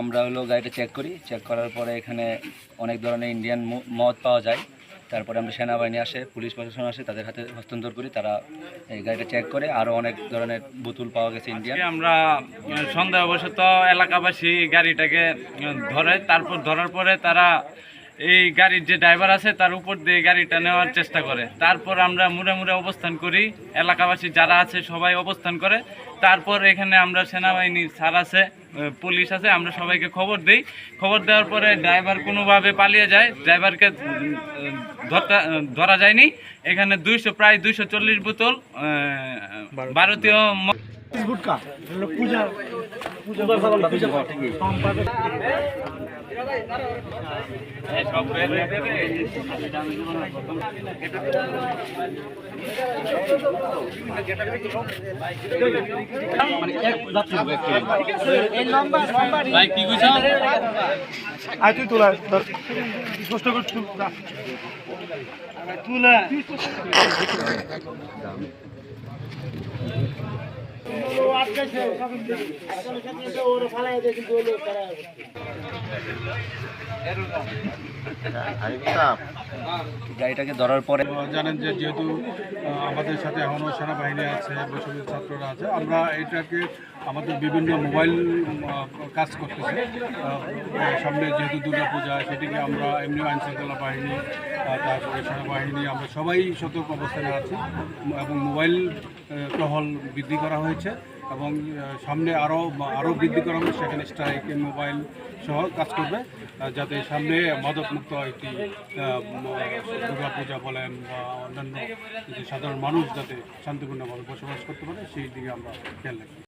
আমরা হলো গাড়িটা চেক করি। চেক করার পরে এখানে অনেক ধরনের ইন্ডিয়ান মদ পাওয়া যায়। তারপরে আমরা সেনাবাহিনী আসে, পুলিশ প্রশাসন আসে, তাদের হাতে হস্তান্তর করি, তারা এই গাড়িটা চেক করে। আরও অনেক ধরনের বোতল পাওয়া গেছে ইন্ডিয়ান আজকে আমরা সন্দেহবশত এলাকাবাসী গাড়িটাকে ধরে, তারপর ধরার পরে তারা এই গাড়ির যে ড্রাইভার আছে, তার উপর দিয়ে গাড়িটা নেওয়ার চেষ্টা করে। তারপর আমরা মুড়ে মুড়ে অবস্থান করি। এলাকাবাসী যারা আছে, সবাই অবস্থান করে। তারপর এখানে আমরা সেনাবাহিনী স্যার আছে পুলিশ আছে, আমরা সবাইকে খবর দিই। খবর দেওয়ার পরে ড্রাইভার কোনোভাবে পালিয়ে যায়। ড্রাইভারকে ধরা যায়নি। এখানে দুইশো, প্রায় দুইশো চল্লিশ বোতল ভারতীয় আয় তুই তোলা স্পষ্ট করে তুলা গাড়িটাকে ধরার পরে জানেন যে যেহেতু আমাদের সাথে এখনও সেনাবাহিনী আছে বৈষম্যের ছাত্ররা আছে, আমরা এটাকে আমাদের বিভিন্ন মোবাইল কাজ করতেছে। সামনে যেহেতু দুর্গাপূজা, সেটিকে আমরা এমনি আইন শৃঙ্খলা বাহিনী তারপরে সেনাবাহিনী আমরা সবাই সতর্ক অবস্থানে আছি এবং মোবাইল টহল বৃদ্ধি করা হয়েছে এবং সামনে আরও আরও বৃদ্ধি করা হবে, সেখানে স্ট্রাইক মোবাইল সহ কাজ করবে যাতে সামনে মাদকমুক্ত একটি দুর্গা পূজা বলেন বা অন্যান্য সাধারণ মানুষ যাতে শান্তিপূর্ণভাবে বসবাস করতে পারে, সেই দিকে আমরা খেয়াল রাখি।